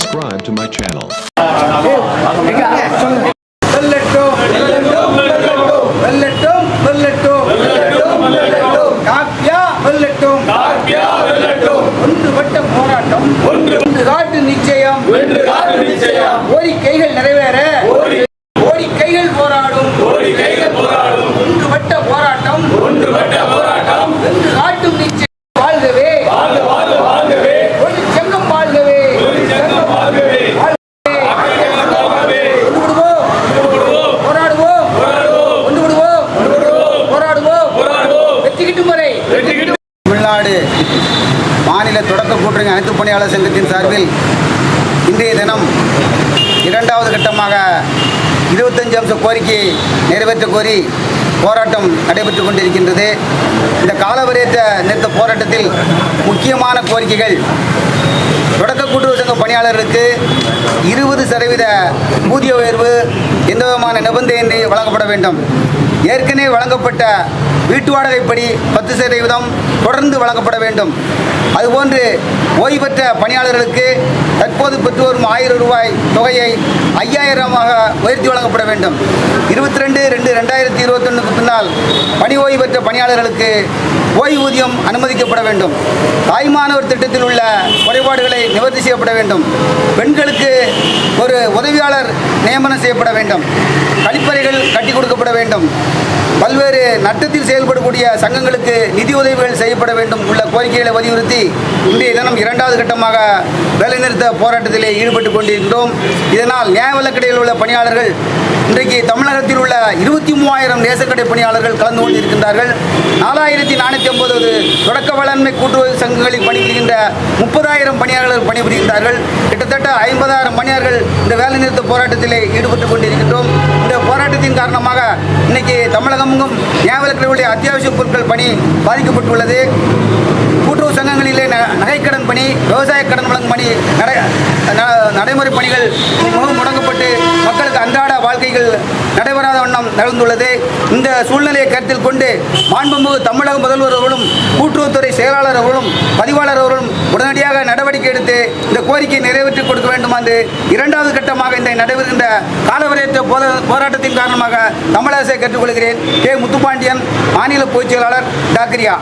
subscribe to my channel. வெல்லட்டும் ஒன்றுபட்ட போராட்டம் ஒன்று காட்டு நிச்சயம் கோரிக்கைகள் நிறைவேற கோரிக்கைகள் போராடும் ஒன்றுபட்ட போராட்டம் ஒன்று காட்டும் நிச்சயம் வாழ்கவே தொழிற்சங்கம் வாழ்கவே ஒன்று விடுவோம் போராடுவோம் ஒன்று விடுவோம் போராடுவோம் வெற்றி கிட்டும் வரை தமிழ்நாடு மாநில தொடக்க கூட்டுறவு அனைத்து பணியாளர் சங்கத்தின் சார்பில் இன்றைய தினம் இரண்டாவது கட்டமாக இருபத்தஞ்சு அம்ச கோரிக்கையை நிறைவேற்ற கோரி போராட்டம் நடைபெற்று கொண்டிருக்கின்றது. இந்த காலவரையற்ற நிறுத்த போராட்டத்தில் முக்கியமான கோரிக்கைகள் தொடக்க கூட்டுறவு சங்க பணியாளர்களுக்கு இருபது சதவீத ஊதிய உயர்வு எந்த விதமான நிபந்தனை வழங்கப்பட வேண்டும்? ஏற்கனவே வழங்கப்பட்ட வீட்டு வாடகைப்படி பத்து சதவீதம் தொடர்ந்து வழங்கப்பட வேண்டும். அதுபோன்று ஓய்வு பெற்ற பணியாளர்களுக்கு தற்போது பெற்று வரும் ஆயிரம் ரூபாய் தொகையை ஐயாயிரமாக உயர்த்தி வழங்கப்பட வேண்டும். இருபத்தி ரெண்டு ரெண்டு ரெண்டாயிரத்தி இருபத்தொன்னுக்கு பின்னால் பணி ஓய்வு பெற்ற பணியாளர்களுக்கு ஓய்வூதியம் அனுமதிக்கப்பட வேண்டும். தாய்மானவர் திட்டத்தில் உள்ள குறைபாடுகளை நிவர்த்தி செய்யப்பட வேண்டும். பெண்களுக்கு ஒரு உதவியாளர் நியமனம் செய்யப்பட வேண்டும். கழிப்பறைகள் கட்டி கொடுக்கப்பட வேண்டும். பல்வேறு நட்டத்தில் செயல்படக்கூடிய சங்கங்களுக்கு நிதி உதவிகள் செய்யப்பட வேண்டும் உள்ள கோரிக்கைகளை வலியுறுத்தி இன்றைய தினம் இரண்டாவது கட்டமாக வேலைநிறுத்த போராட்டத்திலே ஈடுபட்டு கொண்டிருக்கிறோம். இதனால் நியாய விலக்கடையில் உள்ள பணியாளர்கள் இன்றைக்கு தமிழ் இருபத்தி மூவாயிரம் நேசக்கடை பணியாளர்கள் கலந்து கொண்டிருக்கின்றார்கள். நாலாயிரத்தி நானூற்றி ஐம்பது தொடக்க வேளாண்மை கூட்டுறவு சங்கங்களில் பணிபுரிகின்ற முப்பதாயிரம் பணியாளர்கள் பணிபுரிகின்றார்கள். கிட்டத்தட்ட ஐம்பதாயிரம் பணியாளர்கள் இந்த வேலைநிறுத்த போராட்டத்திலே ஈடுபட்டு கொண்டிருக்கின்றோம். இந்த போராட்டத்தின் காரணமாக இன்னைக்கு தமிழகமெங்கும் நியாயவிலக்கினுடைய அத்தியாவசிய பொருட்கள் பணி பாதிக்கப்பட்டுள்ளது. கூட்டுறவு சங்கங்களிலே நகைக்கடன் பணி விவசாய கடன் வழங்கும் பணி நடைமுறை பணிகள் மிகவும் முடங்கப்பட்டு மக்களுக்கு அன்றாட வாழ்க்கைகள் நடைபெறாத வண்ணம் நடந்துள்ளது இந்த சூழ்நிலையை கருத்தில் கொண்டு மாண்புமிகு தமிழக முதல்வர் அவர்களும் கூட்டுறவுத்துறை செயலாளர் அவர்களும் பதிவாளர் அவர்களும் உடனடியாக நடவடிக்கை எடுத்து இந்த கோரிக்கையை நிறைவேற்றி கொடுக்க வேண்டும் என்று இரண்டாவது கட்டமாக இந்த நடைபெறுகின்ற காலவரையற்ற போத- போராட்டத்தின் காரணமாக தமிழக அரசை கேட்டுக்கொள்கிறேன். கே. முத்துப்பாண்டியன் மாநில பொதுச் செயலாளர் டாக்ரியா